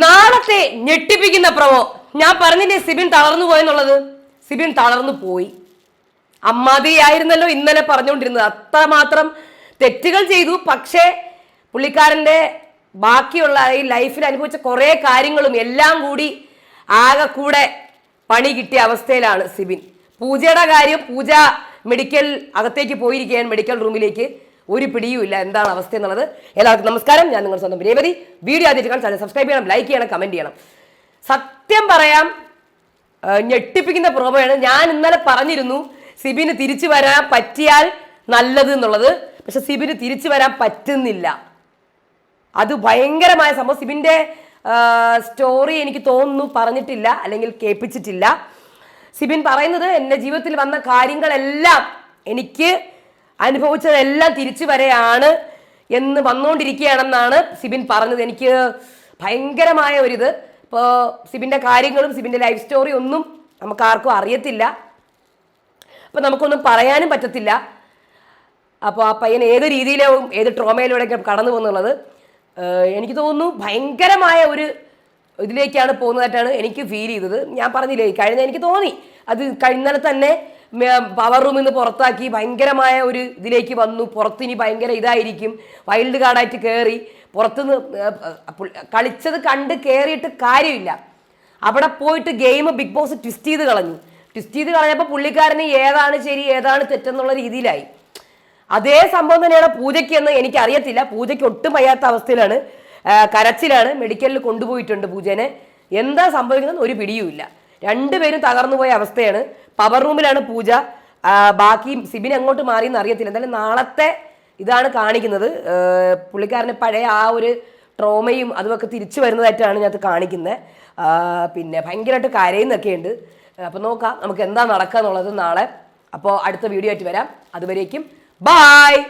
നാളത്തെ ഞെട്ടിപ്പിക്കുന്ന പ്രമോ ഞാൻ പറഞ്ഞില്ലേ സിബിൻ തളർന്നു പോയെന്നുള്ളത്? സിബിൻ തളർന്നു പോയി. അമ്മാതിയായിരുന്നല്ലോ ഇന്നലെ പറഞ്ഞുകൊണ്ടിരുന്നത്. അത്രമാത്രം തെറ്റുകൾ ചെയ്തു. പക്ഷേ പുള്ളിക്കാരന്റെ ബാക്കിയുള്ള ഈ ലൈഫിൽ അനുഭവിച്ച കുറേ കാര്യങ്ങളും എല്ലാം കൂടി ആകെ കൂടെ പണി കിട്ടിയ അവസ്ഥയിലാണ് സിബിൻ. പൂജയുടെ കാര്യം പൂജ മെഡിക്കൽ അകത്തേക്ക് പോയിരിക്കുകയാണ് മെഡിക്കൽ റൂമിലേക്ക്. ഒരു പിടിയുമില്ല എന്താണ് അവസ്ഥ എന്നുള്ളത്? എല്ലാവർക്കും നമസ്കാരം. ഞാൻ നിങ്ങൾ സ്വന്തം രേവതി വീഡിയോ ആദ്യമായിട്ട് കാണാൻ സബ്സ്ക്രൈബ് ചെയ്യണം ലൈക്ക് ചെയ്യണം കമന്റ് ചെയ്യണം. സത്യം പറയാം ഞെട്ടിപ്പിക്കുന്ന പ്രോമോയാണ് ഞാൻ ഇന്നലെ പറഞ്ഞിരുന്നു സിബിന് തിരിച്ചു വരാൻ പറ്റിയാൽ നല്ലത് എന്നുള്ളത്. പക്ഷെ സിബിന് തിരിച്ചു വരാൻ പറ്റുന്നില്ല. അത് ഭയങ്കരമായ സംഭവം. സിബിന്റെ സ്റ്റോറി എനിക്ക് തോന്നുന്നു പറഞ്ഞിട്ടില്ല അല്ലെങ്കിൽ കേൾപ്പിച്ചിട്ടില്ല. സിബിൻ പറയുന്നത് എന്റെ ജീവിതത്തിൽ വന്ന കാര്യങ്ങളെല്ലാം എനിക്ക് അനുഭവിച്ചതെല്ലാം തിരിച്ചു വരെയാണ് എന്ന് വന്നുകൊണ്ടിരിക്കുകയാണെന്നാണ് സിബിൻ പറഞ്ഞത്. എനിക്ക് ഭയങ്കരമായ ഒരിത്. ഇപ്പോൾ സിബിന്റെ കാര്യങ്ങളും സിബിന്റെ ലൈഫ് സ്റ്റോറി ഒന്നും നമുക്ക് ആർക്കും അറിയത്തില്ല. അപ്പം നമുക്കൊന്നും പറയാനും പറ്റത്തില്ല. അപ്പോൾ ആ പയ്യൻ ഏത് രീതിയിലും ഏത് ട്രോമയിലൂടെയൊക്കെ കടന്നു പോകുന്നുള്ളത് എനിക്ക് തോന്നുന്നു ഭയങ്കരമായ ഒരു ഇതിലേക്കാണ് പോകുന്നതായിട്ടാണ് എനിക്ക് ഫീൽ ചെയ്തത്. ഞാൻ പറഞ്ഞില്ലേ കഴിഞ്ഞ എനിക്ക് തോന്നി. അത് കഴിഞ്ഞാൽ തന്നെ പവർ റൂമിൽ നിന്ന് പുറത്താക്കി ഭയങ്കരമായ ഒരു ഇതിലേക്ക് വന്നു. പുറത്തിനി ഭയങ്കര ഇതായിരിക്കും. വൈൽഡ് കാർഡായിട്ട് കയറി പുറത്തുനിന്ന് കളിച്ചത് കണ്ട് കയറിയിട്ട് കാര്യമില്ല. അവിടെ പോയിട്ട് ഗെയിം ബിഗ് ബോസ് ട്വിസ്റ്റ് ചെയ്ത് കളഞ്ഞു. ട്വിസ്റ്റ് ചെയ്ത് കളഞ്ഞപ്പോൾ പുള്ളിക്കാരന് ഏതാണ് ശരി ഏതാണ് തെറ്റെന്നുള്ള രീതിയിലായി. അതേ സംഭവം തന്നെയാണ് പൂജയ്ക്ക് എന്ന് എനിക്കറിയത്തില്ല. പൂജയ്ക്ക് ഒട്ടും വയ്യാത്ത അവസ്ഥയിലാണ്. കരച്ചിലാണ്. മെഡിക്കലിൽ കൊണ്ടുപോയിട്ടുണ്ട് പൂജനെ. എന്താ സംഭവിക്കുന്നത് ഒരു പിടിയുമില്ല. രണ്ടുപേരും തകർന്നു പോയ അവസ്ഥയാണ്. പവർ റൂമിലാണ് പൂജ. ബാക്കി സിബിൻ എങ്ങോട്ട് മാറി എന്ന് അറിയത്തില്ല. എന്തായാലും നാളത്തെ ഇതാണ് കാണിക്കുന്നത്. പുള്ളിക്കാരന് പഴയ ആ ഒരു ട്രോമയും അതുമൊക്കെ തിരിച്ചു വരുന്നതായിട്ടാണ് ഞാൻ കാണിക്കുന്നത്. പിന്നെ ഭയങ്കരമായിട്ട് കരയുന്നൊക്കെ ഉണ്ട് അപ്പോൾ നോക്കാം നമുക്ക് എന്താ നടക്കുക എന്നുള്ളത് നാളെ. അപ്പോൾ അടുത്ത വീഡിയോ ആയിട്ട് വരാം. അതുവരേക്കും ബായ്